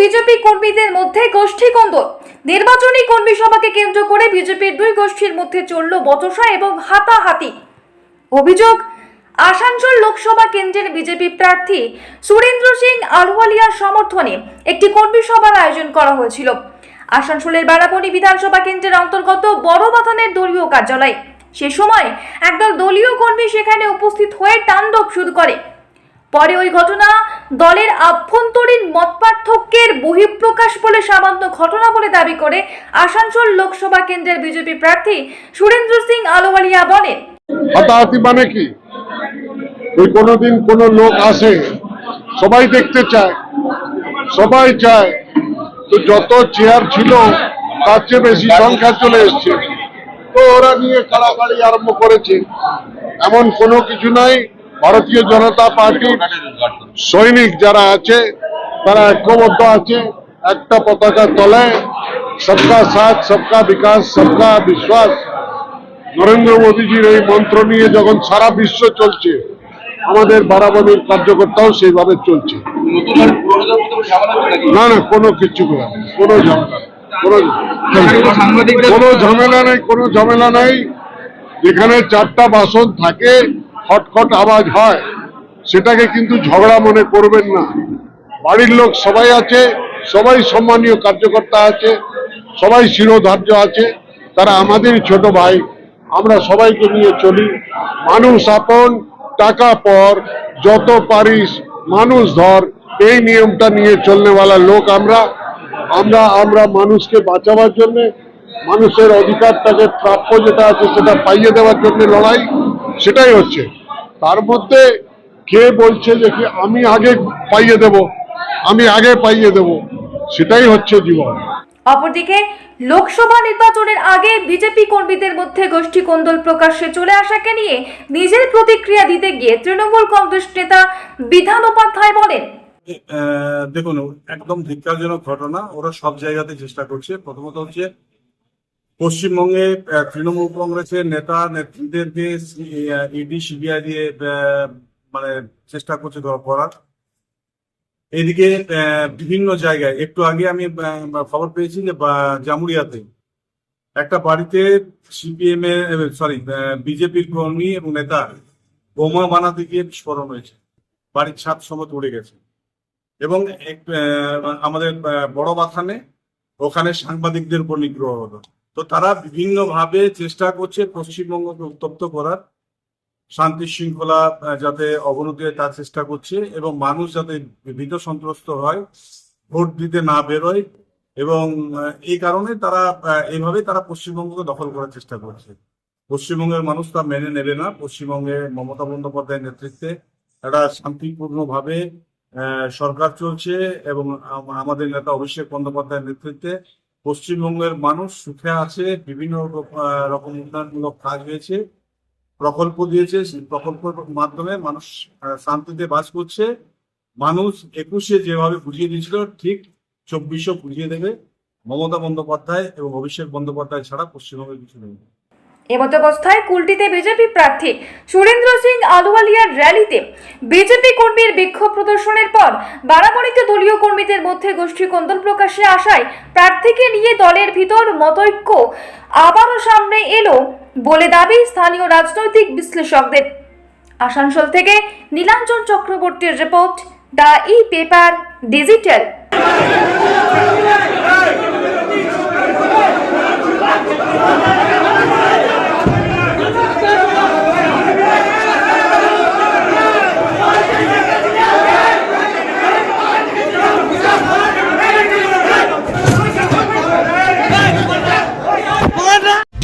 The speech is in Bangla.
বিজেপি কর্মীদের মধ্যে গোষ্ঠী কন্দল। নির্বাচনী কর্মী সভাকে কেন্দ্র করে বিজেপির দুই গোষ্ঠীর মধ্যে চলল বচসা এবং হাতাহাতি। অভিযোগ, আসানসোল লোকসভা কেন্দ্রের বিজেপি প্রার্থী সুরেন্দ্র সিং আলওয়ালিয়ার সমর্থনে একটি কর্মী সভার আয়োজন করা হয়েছিল। আসানসোলের বারাবণী বিধানসভা কেন্দ্রের অন্তর্গত বড় বাথানের দলীয় কার্যালয়। সে সময় একদল দলীয় কর্মী সেখানে উপস্থিত হয়ে তাণ্ডব শুরু করে। পরে ওই ঘটনা, দলের আভ্যন্তরীণ মতপার্থক্যের বহিঃপ্রকাশ বলে সামান্য ঘটনা বলে দাবি করে আসানসোল লোকসভা কেন্দ্রের বিজেপি প্রার্থী সুরেন্দ্র সিং আলোয়ালিয়া বলেন, হাতাহাতি মানে কি? ওই কোনোদিন কোনো লোক আসে, সবাই দেখতে চায়, সবাই চায়, তো যত চেয়ার ছিল, তার চেয়ে বেশি সংখ্যা চলে এসছে। তো ওরা নিয়ে কাড়াকাড়ি আরম্ভ করেছে। এমন কোনো কিছু নাই ভারতীয় জনতা পার্টির সৈনিক যারা আছে, তারা ঐক্যবদ্ধ আছে, একটা পতাকার তলায় সবকা সাথ, সবকা বিকাশ, সবকা বিশ্বাস। নরেন্দ্র মোদীজির এই মন্ত্র নিয়ে যখন সারা বিশ্ব চলছে, আমাদের বারাবণীর কার্যকর্তাও সেইভাবে চলছে? না না, কোনো কিছু কোনো ঝামেলা কোনো ঝামেলা নেই, কোনো ঝামেলা নেই। যেখানে চারটা বাসন থাকে খটখট আওয়াজ হয়, সেটাকে কিন্তু ঝগড়া মনে করবেন না। বাড়ির লোক সবাই আছে, সবাই সম্মানীয় কার্যকর্তা আছে, সবাই শিরোধার্য আছে, তারা আমাদের ছোট ভাই, আমরা সবাইকে নিয়ে চলি। মানুষ আপন, টাকা পর, যত পারিস, মানুষ ধর, এই নিয়মটা নিয়ে চলনেওয়ালা লোক আমরা। আমরা আমরা মানুষকে বাঁচাবার জন্য, মানুষের অধিকারটাকে প্রাপ্য যেটা আছে সেটা পাইয়ে দেওয়ার জন্য লড়াই, সেটাই হচ্ছে। তার মধ্যে কে বলছে যে কি আমি আগে পাইয়ে দেব আমি আগে পাইয়ে দেব সেটাই হচ্ছে জীবন। অপরদিকে লোকসভা নির্বাচনের আগে বিজেপি কর্মীদের মধ্যে গোষ্ঠী কোন্দল প্রকাশ্যে চলে আসাকে নিয়ে নিজের প্রতিক্রিয়া দিতে গিয়ে তৃণমূল কংগ্রেস নেতা বিধান উপাধ্যায় বলেন। আহ, দেখুন একদম ধিক্কারজনক ঘটনা ওরা সব জায়গাতে চেষ্টা করছে। প্রথমত হচ্ছে পশ্চিমবঙ্গে তৃণমূল কংগ্রেসের নেতা, নেত্রীদেরকে ইডি, সিবিআই দিয়ে মানে চেষ্টা করছে ধরা করার এদিকে বিভিন্ন জায়গায়, একটু আগে আমি খবর পেয়েছি যে জামুরিয়াতে একটা বাড়িতে সিপিএম এর সরি বিজেপির কর্মী এবং নেতা বোমা বানাতে গিয়ে বিস্ফোরণ হয়েছে। বাড়ির ছাদ সমত উড়ে গেছে। এবং আমাদের বড় বাথানে ওখানে সাংবাদিকদের উপর নিগ্রহ হলো। তো তারা বিভিন্ন ভাবে চেষ্টা করছে পশ্চিমবঙ্গকে উত্তপ্ত করার। শান্তি শৃঙ্খলা যাতে অবনতি হয় তার চেষ্টা করছে এবং মানুষ যাতে ভীত সন্ত্রস্ত হয়, ভোট দিতে না বেরোয় এবং এই কারণে তারা এইভাবে তারা পশ্চিমবঙ্গকে দখল করার চেষ্টা করছে। পশ্চিমবঙ্গের মানুষ তা মেনে নেবে না। পশ্চিমবঙ্গে মমতা বন্দ্যোপাধ্যায়ের নেতৃত্বে একটা শান্তিপূর্ণভাবে সরকার চলছে এবং আমাদের নেতা অভিষেক বন্দ্যোপাধ্যায়ের নেতৃত্বে পশ্চিমবঙ্গের মানুষ সুখে আছে, বিভিন্ন রকম উন্নয়নমূলক কাজ হয়েছে, প্রকল্প দিয়েছে, সেই প্রকল্পের মাধ্যমে মানুষ শান্তিতে বাস করছে। মানুষ একুশে যেভাবে বুঝিয়ে দিয়েছিল, ঠিক চব্বিশও বুঝিয়ে দেবে মমতা বন্দ্যোপাধ্যায় এবং অভিষেক বন্দ্যোপাধ্যায় ছাড়া পশ্চিমবঙ্গের কিছু নেই। এমত অবস্থায় কুলটিতে বিজেপি প্রার্থী সুরেন্দ্র সিং আলুওয়ালিয়ার র্যালিতে বিজেপি কর্মীর বিক্ষোভ প্রদর্শনের পর বারাবণীতে দলীয় কর্মীদের মধ্যে গোষ্ঠী কোন্দল প্রকাশ্যে আসায় প্রার্থীকে নিয়ে দলের ভিতর মতৈক্য আবারও সামনে এলো বলে দাবি স্থানীয় রাজনৈতিক বিশ্লেষকদের। আসানসোল থেকে নীলাঞ্জন চক্রবর্তীর report the e paper digital.